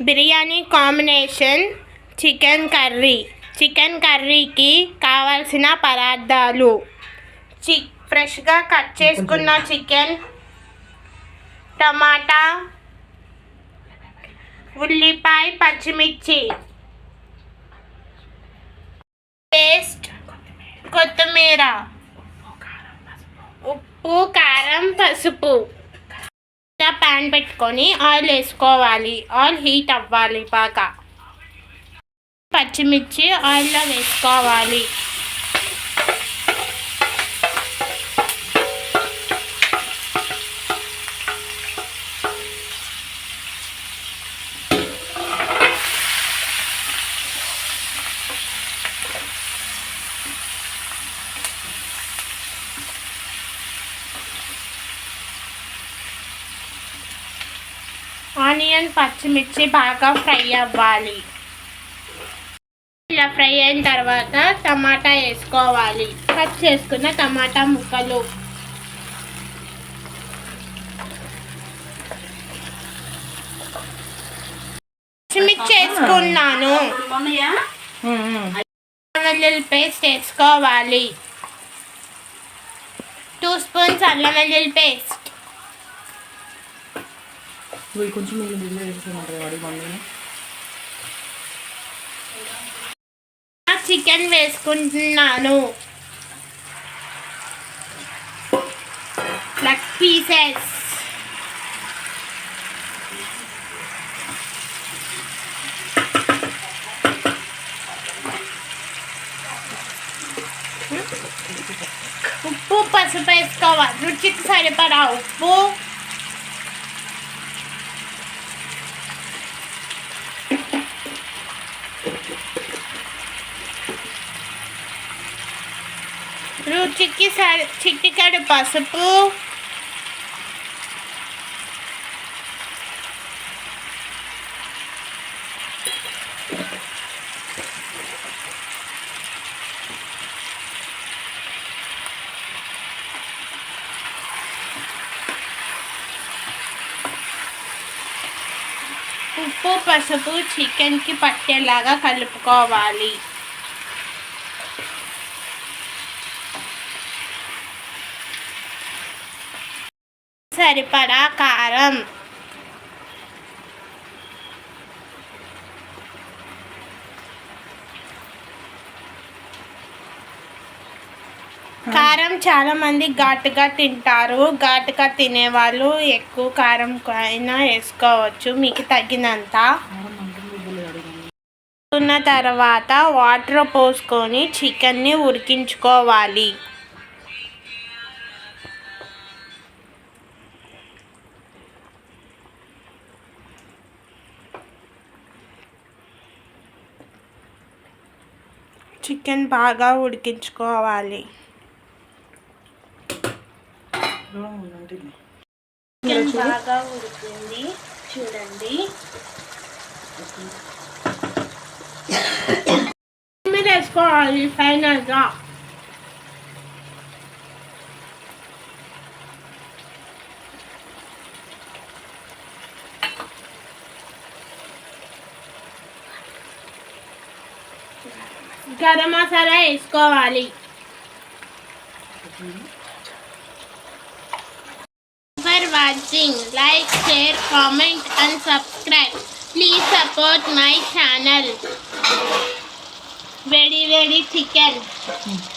Biryani combination chicken curry. Chicken కర్రీకి కావాల్సిన పదార్థాలు. చి ఫ్రెష్గా కట్ చేసుకున్న చికెన్ టమాటా ఉల్లిపాయ పచ్చిమిర్చి. పేస్ట్ కొత్తిమీర. ఉప్పు కారం పసుపు. ప్యాన్ పెట్టుకొని ఆయిల్ వేసుకోవాలి. ఆయిల్ హీట్ అవ్వాలి బాగా. పచ్చిమిర్చి ఆయిల్లో వేసుకోవాలి. ఆనియన్ పచ్చిమిర్చి బాగా ఫ్రై అవ్వాలి. ఇలా ఫ్రై అయిన తర్వాత టమాటా వేసుకోవాలి. కట్ చేసుకున్న టమాటా ముక్కలు. పచ్చిమిర్చి వేసుకున్నాను. వెల్లుల్లి పేస్ట్ వేసుకోవాలి. టూ స్పూన్స్ అల్లం వెల్లుల్లి పేస్ట్. వీళ్ళు కొంచెం మీరు బిజీ వేసుకోమంటారు వాడి మమ్మీని చికెన్ వేసుకుంటున్నాను. లెగ్ పీసెస్ ఉప్పు పసుపు వేసుకోవాలి. రుచికి సరిపడా ఉప్పు. రుచికి సరి చిటికెడు పసుపు ఉప్పు పసుపు చికెన్కి పట్టేలాగా కలుపుకోవాలి సరిపడా కారం. కారం చాలా మంది ఘాటుగా తింటారు. ఘాటుగా తినేవాళ్ళు ఎక్కువ కారం అయినా వేసుకోవచ్చు. మీకు తగినంత. ఉన్న తర్వాత వాటర్ పోసుకొని చికెన్ని ఉడికించుకోవాలి. చికెన్ బాగా ఉడికించుకోవాలి. చికెన్ బాగా ఉడికింది. చూడండి. మీరు వేసుకోవాలి ఫైనల్గా గరం మసాలా వేసుకోవాలి for watching. Like, share, comment and subscribe. Please support my channel. Very very chicken.